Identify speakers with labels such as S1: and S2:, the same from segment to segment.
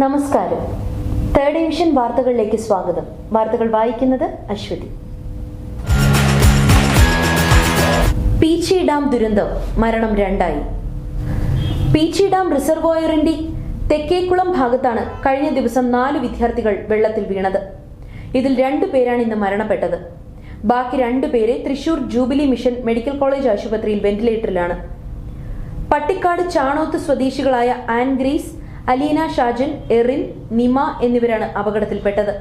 S1: നമസ്കാരം. Third division വാർത്തകളിലേക്ക് സ്വാഗതം. വാർത്തകൾ വായിക്കുന്നത് അശ്വതി. പീച്ചി ഡാം ദുരന്തം മരണം രണ്ടായി. പീച്ചി ഡാം റിസർവോയറിന്റെ തെക്കേക്കുളം ഭാഗത്താണ് കഴിഞ്ഞ ദിവസം നാല് വിദ്യാർത്ഥികൾ വെള്ളത്തിൽ വീണത്. ഇതിൽ രണ്ടു പേരാണ് ഇന്ന് മരണപ്പെട്ടത്. ബാക്കി രണ്ടുപേരെ Thrissur jubilee mission medical college ആശുപത്രിയിൽ വെന്റിലേറ്ററിലാണ്. പട്ടിക്കാട് ചാണോത്ത് സ്വദേശികളായ Ann Grace Aleena Shajan Erin Nima എന്നിവരാണ് അപകടത്തിൽപ്പെട്ടത്.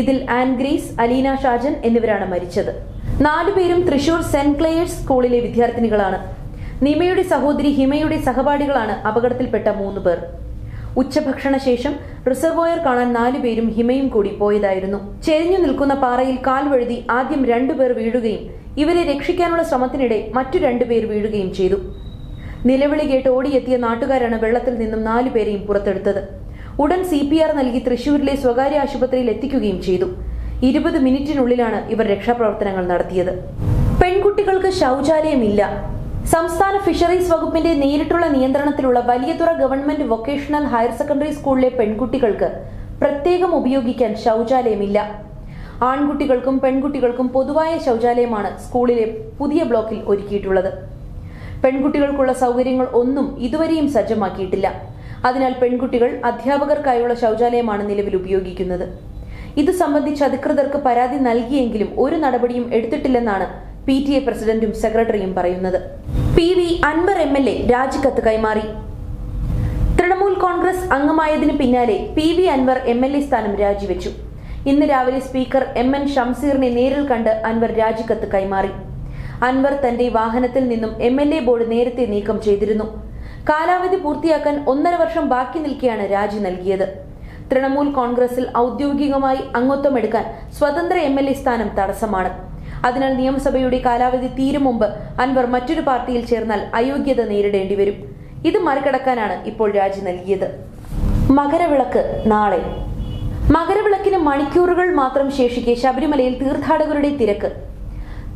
S1: ഇതിൽ ആൻഗ്രീസ് അലീന ഷാജൻ എന്നിവരാണ് മരിച്ചത്. നാലുപേരും തൃശൂർ സെന്റ് ക്ലെയേഴ്സ് സ്കൂളിലെ വിദ്യാർത്ഥിനികളാണ്. നിമയുടെ സഹോദരി ഹിമയുടെ സഹപാഠികളാണ് അപകടത്തിൽപ്പെട്ട മൂന്ന് പേർ. ഉച്ചഭക്ഷണ ശേഷം റിസർവോയർ കാണാൻ നാലുപേരും ഹിമയും കൂടി പോയതായിരുന്നു. ചെരിഞ്ഞു നിൽക്കുന്ന പാറയിൽ കാൽ വഴുതി ആദ്യം രണ്ടുപേർ വീഴുകയും ഇവരെ രക്ഷിക്കാനുള്ള ശ്രമത്തിനിടെ മറ്റു രണ്ടുപേർ വീഴുകയും ചെയ്തു. നിലവിളി കേട്ട് ഓടിയെത്തിയ നാട്ടുകാരാണ് വെള്ളത്തിൽ നിന്നും നാലുപേരെയും പുറത്തെടുത്തത്. ഉടൻ സി പി ആർ നൽകി തൃശൂരിലെ സ്വകാര്യ ആശുപത്രിയിൽ എത്തിക്കുകയും ചെയ്തു. ഇരുപത് മിനിറ്റിനുള്ളിലാണ് ഇവർ രക്ഷാപ്രവർത്തനങ്ങൾ നടത്തിയത്. പെൺകുട്ടികൾക്ക് ശൗചാലയമില്ല. സംസ്ഥാന ഫിഷറീസ് വകുപ്പിന്റെ നേരിട്ടുള്ള നിയന്ത്രണത്തിലുള്ള Valiyathura government vocational higher secondary സ്കൂളിലെ പെൺകുട്ടികൾക്ക് പ്രത്യേകം ഉപയോഗിക്കാൻ ശൗചാലയമില്ല. ആൺകുട്ടികൾക്കും പെൺകുട്ടികൾക്കും പൊതുവായ ശൗചാലയമാണ് സ്കൂളിലെ പുതിയ ബ്ലോക്കിൽ ഒരുക്കിയിട്ടുള്ളത്. പെൺകുട്ടികൾക്കുള്ള സൗകര്യങ്ങൾ ഒന്നും ഇതുവരെയും സജ്ജമാക്കിയിട്ടില്ല. അതിനാൽ പെൺകുട്ടികൾ അധ്യാപകർക്കായുള്ള ശൗചാലയമാണ് നിലവിൽ ഉപയോഗിക്കുന്നത്. ഇത് സംബന്ധിച്ച് അധികൃതർക്ക് പരാതി നൽകിയെങ്കിലും ഒരു നടപടിയും എടുത്തിട്ടില്ലെന്നാണ് പി ടി എ പ്രസിഡന്റും സെക്രട്ടറിയും പറയുന്നത്. P V Anvar M L A രാജിക്കത്ത് കൈമാറി. തൃണമൂൽ കോൺഗ്രസ് അംഗമായതിന് പിന്നാലെ P V Anvar M L A സ്ഥാനം രാജിവെച്ചു. ഇന്ന് രാവിലെ സ്പീക്കർ എം എൻ ഷംസീറിനെ നേരിൽ കണ്ട് അൻവർ രാജിക്കത്ത് കൈമാറി. അൻവർ തന്റെ വാഹനത്തിൽ നിന്നും എം എൽ എ ബോർഡ് നേരത്തെ നീക്കം ചെയ്തിരുന്നു. കാലാവധി പൂർത്തിയാക്കാൻ ഒന്നര വർഷം ബാക്കി നിൽക്കെയാണ് രാജി നൽകിയത്. തൃണമൂൽ കോൺഗ്രസിൽ ഔദ്യോഗികമായി അംഗത്വമെടുക്കാൻ സ്വതന്ത്ര എം എൽ എ സ്ഥാനം തടസ്സമാണ്. അതിനാൽ നിയമസഭയുടെ കാലാവധി തീരും മുമ്പ് അൻവർ മറ്റൊരു പാർട്ടിയിൽ ചേർന്നാൽ അയോഗ്യത നേരിടേണ്ടി വരും. ഇത് മറികടക്കാനാണ് ഇപ്പോൾ രാജി നൽകിയത്. മകരവിളക്ക് നാളെ. മകരവിളക്കിന് മണിക്കൂറുകൾ മാത്രം ശേഷിക്കെ ശബരിമലയിൽ തീർത്ഥാടകരുടെ തിരക്ക്.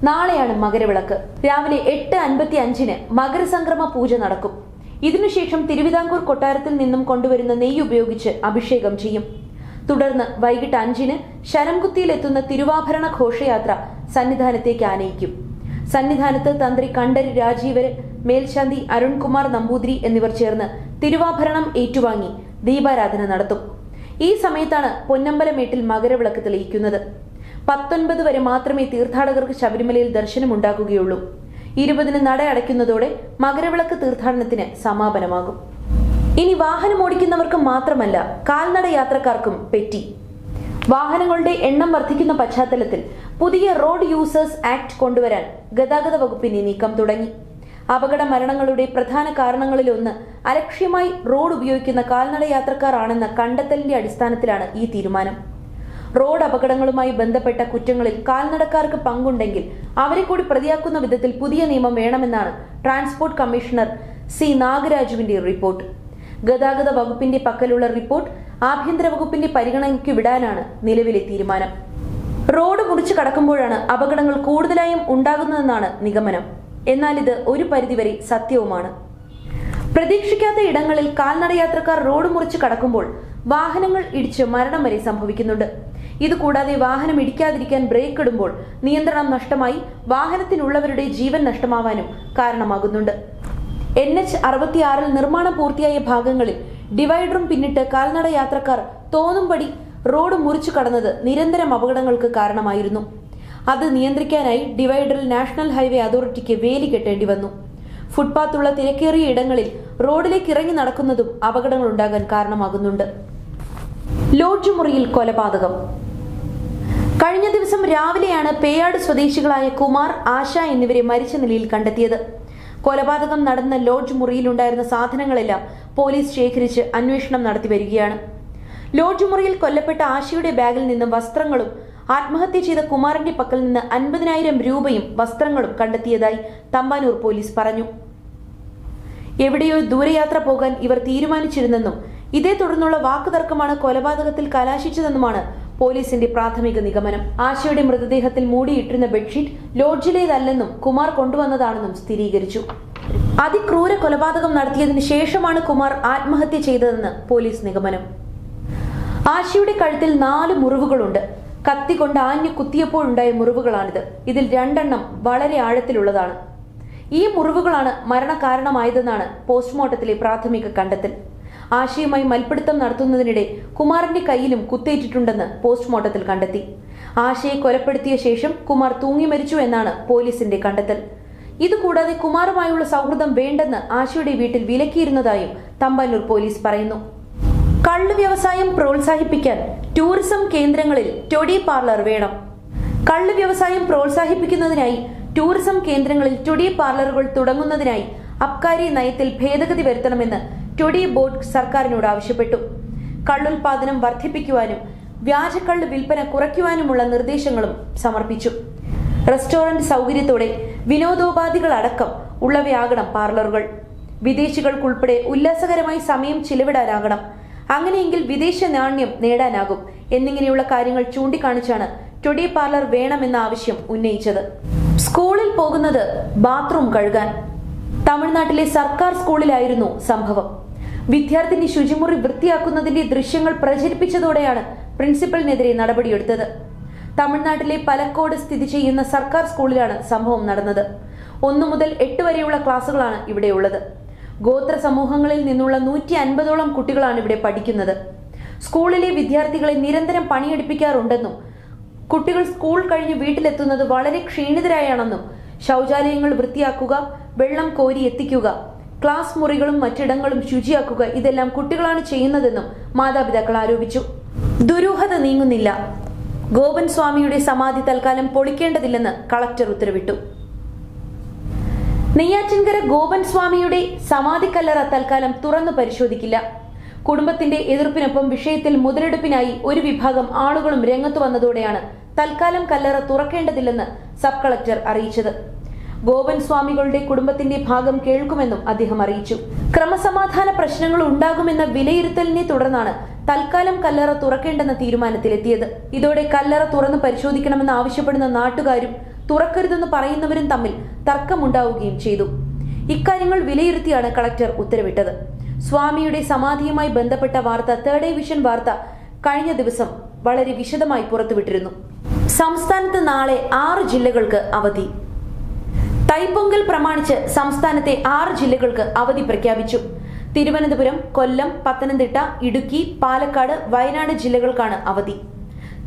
S1: നാളെയാണ് മകരവിളക്ക്. രാവിലെ എട്ട് അൻപത്തി അഞ്ചിന് മകരസംക്രമ പൂജ നടക്കും. ഇതിനുശേഷം തിരുവിതാംകൂർ കൊട്ടാരത്തിൽ നിന്നും കൊണ്ടുവരുന്ന നെയ്യ് ഉപയോഗിച്ച് അഭിഷേകം ചെയ്യും. തുടർന്ന് വൈകിട്ട് അഞ്ചിന് ശരംകുത്തിയിലെത്തുന്ന തിരുവാഭരണ ഘോഷയാത്ര സന്നിധാനത്തേക്ക് ആനയിക്കും. സന്നിധാനത്ത് തന്ത്രി കണ്ടരി രാജീവര് മേൽശാന്തി അരുൺകുമാർ നമ്പൂതിരി എന്നിവർ ചേർന്ന് തിരുവാഭരണം ഏറ്റുവാങ്ങി ദീപാരാധന നടത്തും. ഈ സമയത്താണ് പൊന്നമ്പലമേട്ടിൽ മകരവിളക്ക് തെളിയിക്കുന്നത്. പത്തൊൻപത് വരെ മാത്രമേ തീർത്ഥാടകർക്ക് ശബരിമലയിൽ ദർശനമുണ്ടാകുകയുള്ളൂ. ഇരുപതിന് നട അടയ്ക്കുന്നതോടെ മകരവിളക്ക് തീർത്ഥാടനത്തിന് സമാപനമാകും. ഇനി വാഹനം ഓടിക്കുന്നവർക്ക് മാത്രമല്ല കാൽനട യാത്രക്കാർക്കും പെറ്റി. വാഹനങ്ങളുടെ എണ്ണം വർദ്ധിക്കുന്ന പശ്ചാത്തലത്തിൽ പുതിയ റോഡ് യൂസേഴ്സ് ആക്ട് കൊണ്ടുവരാൻ ഗതാഗത വകുപ്പിന്റെ നീക്കം തുടങ്ങി. അപകട മരണങ്ങളുടെ പ്രധാന കാരണങ്ങളിലൊന്ന് അലക്ഷ്യമായി റോഡ് ഉപയോഗിക്കുന്ന കാൽനട യാത്രക്കാരാണെന്ന കണ്ടെത്തലിന്റെ അടിസ്ഥാനത്തിലാണ് ഈ തീരുമാനം. റോഡ് അപകടങ്ങളുമായി ബന്ധപ്പെട്ട കുറ്റങ്ങളിൽ കാൽനടക്കാർക്ക് പങ്കുണ്ടെങ്കിൽ അവരെ കൂടി പ്രതിയാക്കുന്ന വിധത്തിൽ പുതിയ നിയമം വേണമെന്നാണ് ട്രാൻസ്പോർട്ട് കമ്മീഷണർ സി നാഗരാജുവിന്റെ റിപ്പോർട്ട്. ഗതാഗത വകുപ്പിന്റെ പക്കലുള്ള റിപ്പോർട്ട് ആഭ്യന്തര വകുപ്പിന്റെ പരിഗണനയ്ക്ക് വിടാനാണ് നിലവിലെ തീരുമാനം. റോഡ് മുറിച്ചു കടക്കുമ്പോഴാണ് അപകടങ്ങൾ കൂടുതലായും ഉണ്ടാകുന്നതെന്നാണ് നിഗമനം. എന്നാൽ ഇത് ഒരു പരിധിവരെ സത്യവുമാണ്. പ്രതീക്ഷിക്കാത്ത ഇടങ്ങളിൽ കാൽനടയാത്രക്കാർ റോഡ് മുറിച്ച് കടക്കുമ്പോൾ വാഹനങ്ങൾ ഇടിച്ച് മരണം വരെ സംഭവിക്കുന്നുണ്ട്. ഇതുകൂടാതെ വാഹനം ഇടിക്കാതിരിക്കാൻ ബ്രേക്ക് ഇടുമ്പോൾ നിയന്ത്രണം നഷ്ടമായി വാഹനത്തിനുള്ളവരുടെ ജീവൻ നഷ്ടമാവാനും കാരണമാകുന്നുണ്ട്. എൻ എച്ച് അറുപത്തിയാറിൽ നിർമ്മാണം പൂർത്തിയായ ഭാഗങ്ങളിൽ ഡിവൈഡറും പിന്നിട്ട് കാൽനട യാത്രക്കാർ തോന്നുംപടി റോഡ് മുറിച്ചു കടന്നത് നിരന്തരം അപകടങ്ങൾക്ക് കാരണമായിരുന്നു. അത് നിയന്ത്രിക്കാനായി ഡിവൈഡറിൽ നാഷണൽ ഹൈവേ അതോറിറ്റിക്ക് വേലി കെട്ടേണ്ടി വന്നു. ഫുട്പാത്തുള്ള തിരക്കേറിയ ഇടങ്ങളിൽ റോഡിലേക്ക് ഇറങ്ങി നടക്കുന്നതും അപകടങ്ങൾ ഉണ്ടാകാൻ കാരണമാകുന്നുണ്ട്. ലോഡ്ജ് മുറിയിൽ കൊലപാതകം. കഴിഞ്ഞ ദിവസം രാവിലെയാണ് പേയാട് സ്വദേശികളായ കുമാർ ആശ എന്നിവരെ മരിച്ച നിലയിൽ കണ്ടെത്തിയത്. കൊലപാതകം നടന്ന ലോഡ്ജ് മുറിയിലുണ്ടായിരുന്ന സാധനങ്ങളെല്ലാം പോലീസ് ശേഖരിച്ച് അന്വേഷണം നടത്തി വരികയാണ്. ലോഡ്ജ് മുറിയിൽ കൊല്ലപ്പെട്ട ആശയുടെ ബാഗിൽ നിന്നും വസ്ത്രങ്ങളും ആത്മഹത്യ ചെയ്ത കുമാറിന്റെ പക്കൽ നിന്ന് അൻപതിനായിരം രൂപയും വസ്ത്രങ്ങളും കണ്ടെത്തിയതായി തമ്പാനൂർ പോലീസ് പറഞ്ഞു. എവിടെയോ ദൂരയാത്ര പോകാൻ ഇവർ തീരുമാനിച്ചിരുന്നെന്നും ഇതേ തുടർന്നുള്ള വാക്കുതർക്കമാണ് കൊലപാതകത്തിൽ കലാശിച്ചതെന്നുമാണ് പോലീസിന്റെ പ്രാഥമിക നിഗമനം. ആശയുടെ മൃതദേഹത്തിൽ മൂടിയിട്ടിരുന്ന ബെഡ്ഷീറ്റ് ലോഡ്ജിലേതല്ലെന്നും കുമാർ കൊണ്ടുവന്നതാണെന്നും സ്ഥിരീകരിച്ചു. അതിക്രൂര കൊലപാതകം നടത്തിയതിനു ശേഷമാണ് കുമാർ ആത്മഹത്യ ചെയ്തതെന്ന് പോലീസ് നിഗമനം. ആശയുടെ കഴുത്തിൽ നാല് മുറിവുകളുണ്ട്. കത്തി കൊണ്ട് ആഞ്ഞു കുത്തിയപ്പോഴുണ്ടായ മുറിവുകളാണിത്. ഇതിൽ രണ്ടെണ്ണം വളരെ ആഴത്തിലുള്ളതാണ്. ഈ മുറിവുകളാണ് മരണകാരണമായതെന്നാണ് പോസ്റ്റ്മോർട്ടത്തിലെ പ്രാഥമിക കണ്ടെത്തൽ. ആശയുമായി മൽപ്പിടുത്തം നടത്തുന്നതിനിടെ കുമാറിന്റെ കയ്യിലും കുത്തേറ്റിട്ടുണ്ടെന്ന് പോസ്റ്റ്മോർട്ടത്തിൽ കണ്ടെത്തി. ആശയെ കൊലപ്പെടുത്തിയ ശേഷം കുമാർ തൂങ്ങി മരിച്ചു എന്നാണ് പോലീസിന്റെ കണ്ടെത്തൽ. ഇതുകൂടാതെ കുമാറുമായുള്ള സൗഹൃദം വേണ്ടെന്ന് ആശയുടെ വീട്ടിൽ വിലക്കിയിരുന്നതായും തമ്പാനൂർ പോലീസ് പറയുന്നു. കള്ളു വ്യവസായം പ്രോത്സാഹിപ്പിക്കാൻ ടൂറിസം കേന്ദ്രങ്ങളിൽ ടൊടി പാർലർ വേണം. കള്ളു വ്യവസായം പ്രോത്സാഹിപ്പിക്കുന്നതിനായി ടൂറിസം കേന്ദ്രങ്ങളിൽ ടൊടി പാർലറുകൾ തുടങ്ങുന്നതിനായി അബ്കാരി നയത്തിൽ ഭേദഗതി വരുത്തണമെന്ന് ടൊടി ബോർഡ് സർക്കാരിനോട് ആവശ്യപ്പെട്ടു. കള്ളുൽപാദനം വർദ്ധിപ്പിക്കുവാനും വ്യാജക്കള്ള് വിൽപ്പന കുറയ്ക്കുവാനുമുള്ള നിർദ്ദേശങ്ങളും സമർപ്പിച്ചു. റെസ്റ്റോറന്റ് സൗകര്യത്തോടെ വിനോദോപാധികളടക്കം ഉള്ളവയാകണം പാർലറുകൾ. വിദേശികൾക്കുൾപ്പെടെ ഉല്ലാസകരമായി സമയം ചിലവിടാനാകണം. അങ്ങനെയെങ്കിൽ വിദേശ നാണ്യം നേടാനാകും എന്നിങ്ങനെയുള്ള കാര്യങ്ങൾ ചൂണ്ടിക്കാണിച്ചാണ് ടുഡേ പാർലർ വേണമെന്ന ആവശ്യം ഉന്നയിച്ചത്. സ്കൂളിൽ പോകുന്നത് ബാത്റൂം കഴുകാൻ. തമിഴ്നാട്ടിലെ സർക്കാർ സ്കൂളിലായിരുന്നു സംഭവം. വിദ്യാർത്ഥിനി ശുചിമുറി വൃത്തിയാക്കുന്നതിന്റെ ദൃശ്യങ്ങൾ പ്രചരിപ്പിച്ചതോടെയാണ് പ്രിൻസിപ്പലിനെതിരെ നടപടിയെടുത്തത്. തമിഴ്നാട്ടിലെ പലക്കോട് സ്ഥിതി ചെയ്യുന്ന സർക്കാർ സ്കൂളിലാണ് സംഭവം നടന്നത്. ഒന്നു മുതൽ എട്ട് വരെയുള്ള ക്ലാസുകളാണ് ഇവിടെയുള്ളത്. ഗോത്ര സമൂഹങ്ങളിൽ നിന്നുള്ള നൂറ്റി അൻപതോളം കുട്ടികളാണ് ഇവിടെ പഠിക്കുന്നത്. സ്കൂളിലെ വിദ്യാർത്ഥികളെ നിരന്തരം പണിയെടുപ്പിക്കാറുണ്ടെന്നും കുട്ടികൾ സ്കൂൾ കഴിഞ്ഞ് വീട്ടിലെത്തുന്നത് വളരെ ക്ഷീണിതരായാണെന്നും ശൗചാലയങ്ങൾ വൃത്തിയാക്കുക വെള്ളം കോരി എത്തിക്കുക ക്ലാസ് മുറികളും മറ്റിടങ്ങളും ശുചിയാക്കുക ഇതെല്ലാം കുട്ടികളാണ് ചെയ്യുന്നതെന്നും മാതാപിതാക്കൾ ആരോപിച്ചു. ദുരൂഹത നീങ്ങുന്നില്ല. ഗോപൻ സ്വാമിയുടെ സമാധി തൽക്കാലം പൊളിക്കേണ്ടതില്ലെന്ന് കളക്ടർ ഉത്തരവിട്ടു. നെയ്യാറ്റിൻകര ഗോപൻ സ്വാമിയുടെ സമാധി കല്ലറ തൽക്കാലം തുറന്നു പരിശോധിക്കില്ല. കുടുംബത്തിന്റെ എതിർപ്പിനൊപ്പം വിഷയത്തിൽ മുതലെടുപ്പിനായി ഒരു വിഭാഗം ആളുകളും രംഗത്തു വന്നതോടെയാണ് തൽക്കാലം കല്ലറ തുറക്കേണ്ടതില്ലെന്ന് സബ് കളക്ടർ അറിയിച്ചത്. ഗോപൻ സ്വാമികളുടെ കുടുംബത്തിന്റെ ഭാഗം കേൾക്കുമെന്നും അദ്ദേഹം അറിയിച്ചു. ക്രമസമാധാന പ്രശ്നങ്ങൾ ഉണ്ടാകുമെന്ന വിലയിരുത്തലിനെ തുടർന്നാണ് തൽക്കാലം കല്ലറ തുറക്കേണ്ടെന്ന തീരുമാനത്തിലെത്തിയത്. ഇതോടെ കല്ലറ തുറന്ന് പരിശോധിക്കണമെന്ന് ആവശ്യപ്പെടുന്ന നാട്ടുകാരും തുറക്കരുതെന്ന് പറയുന്നവരും തമ്മിൽ തർക്കമുണ്ടാവുകയും ചെയ്തു. ഇക്കാര്യങ്ങൾ വിലയിരുത്തിയാണ് കളക്ടർ ഉത്തരവിട്ടത്. സ്വാമിയുടെ സമാധിയുമായി ബന്ധപ്പെട്ട വാർത്ത തേർഡ് വിഷൻ വാർത്ത കഴിഞ്ഞ ദിവസം വളരെ വിശദമായി പുറത്തുവിട്ടിരുന്നു. സംസ്ഥാനത്ത് നാളെ ആറ് ജില്ലകൾക്ക് അവധി. തൈപ്പൊങ്കൽ പ്രമാണിച്ച് സംസ്ഥാനത്തെ ആറ് ജില്ലകൾക്ക് അവധി പ്രഖ്യാപിച്ചു. തിരുവനന്തപുരം കൊല്ലം പത്തനംതിട്ട ഇടുക്കി പാലക്കാട് വയനാട് ജില്ലകൾക്കാണ് അവധി.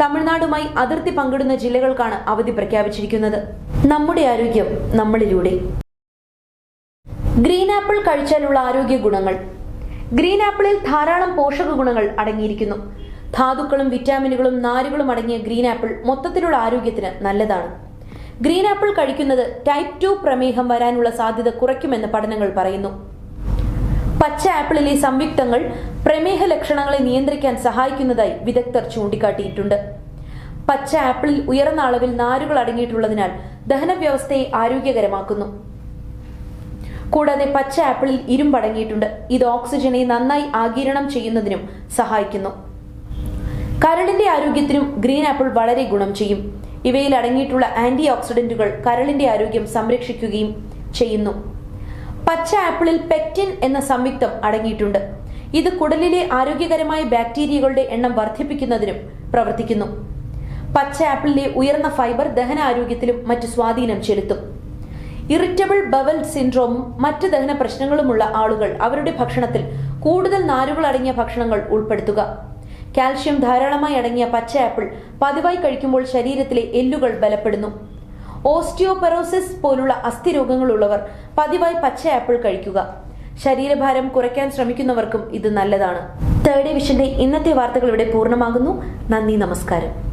S1: തമിഴ്നാടുമായി അതിർത്തി പങ്കിടുന്ന ജില്ലകൾക്കാണ് അവധി പ്രഖ്യാപിച്ചിരിക്കുന്നത്. നമ്മുടെ ആരോഗ്യം നമ്മളിലൂടെ. ഗ്രീൻ ആപ്പിൾ കഴിച്ചാലുള്ള ആരോഗ്യ ഗുണങ്ങൾ. ഗ്രീൻ ആപ്പിളിൽ ധാരാളം പോഷക ഗുണങ്ങൾ അടങ്ങിയിരിക്കുന്നു. ധാതുക്കളും വിറ്റാമിനുകളും നാരുകളും അടങ്ങിയ ഗ്രീൻ ആപ്പിൾ മൊത്തത്തിലുള്ള ആരോഗ്യത്തിന് നല്ലതാണ്. ഗ്രീൻ ആപ്പിൾ കഴിക്കുന്നത് ടൈപ്പ് ടു പ്രമേഹം വരാനുള്ള സാധ്യത കുറയ്ക്കുമെന്ന് പഠനങ്ങൾ പറയുന്നു. പച്ച ആപ്പിളിലെ സംയുക്തങ്ങൾ പ്രമേഹ ലക്ഷണങ്ങളെ നിയന്ത്രിക്കാൻ സഹായിക്കുന്നതായി വിദഗ്ധർ ചൂണ്ടിക്കാട്ടിയിട്ടുണ്ട്. പച്ച ആപ്പിളിൽ ഉയർന്ന അളവിൽ നാരുകൾ അടങ്ങിയിട്ടുള്ളതിനാൽ ദഹനവ്യവസ്ഥയെ ആരോഗ്യകരമാക്കുന്നു. കൂടാതെ പച്ച ആപ്പിളിൽ ഇരുമ്പടങ്ങിയിട്ടുണ്ട് ഇത് ഓക്സിജനെ നന്നായി ആഗിരണം ചെയ്യുന്നതിനും സഹായിക്കുന്നു. കരളിന്റെ ആരോഗ്യത്തിനും ഗ്രീൻ ആപ്പിൾ വളരെ ഗുണം ചെയ്യും. ഇവയിൽ അടങ്ങിയിട്ടുള്ള ആന്റി ഓക്സിഡന്റുകൾ കരളിന്റെ ആരോഗ്യം സംരക്ഷിക്കുകയും ചെയ്യുന്നു. പച്ച ആപ്പിളിൽ പെക്റ്റിൻ എന്ന സംയുക്തം അടങ്ങിയിട്ടുണ്ട്. ഇത് കുടലിലെ ആരോഗ്യകരമായ ബാക്ടീരിയകളുടെ എണ്ണം വർദ്ധിപ്പിക്കുന്നതിനും പ്രവർത്തിക്കുന്നു. പച്ച ആപ്പിളിലെ ഉയർന്ന ഫൈബർ ദഹനാരോഗ്യത്തിലും മറ്റു സ്വാധീനം ചെലുത്തും. ഇറിറ്റബിൾ ബവൽ സിൻഡ്രോമും മറ്റ് ദഹന പ്രശ്നങ്ങളുമുള്ള ആളുകൾ അവരുടെ ഭക്ഷണത്തിൽ കൂടുതൽ നാരുകൾ അടങ്ങിയ ഭക്ഷണങ്ങൾ ഉൾപ്പെടുത്തുക. കാൽഷ്യം ധാരാളമായി അടങ്ങിയ പച്ച ആപ്പിൾ പതിവായി കഴിക്കുമ്പോൾ ശരീരത്തിലെ എല്ലുകൾ ബലപ്പെടുന്നു. ഓസ്റ്റിയോപെറോസിസ് പോലുള്ള അസ്ഥിരോഗങ്ങളുള്ളവർ പതിവായി പച്ച ആപ്പിൾ കഴിക്കുക. ശരീരഭാരം കുറയ്ക്കാൻ ശ്രമിക്കുന്നവർക്കും ഇത് നല്ലതാണ്. തേർഡ് ഡിവിഷന്റെ ഇന്നത്തെ വാർത്തകൾ ഇവിടെ പൂർണമാകുന്നു. നന്ദി നമസ്കാരം.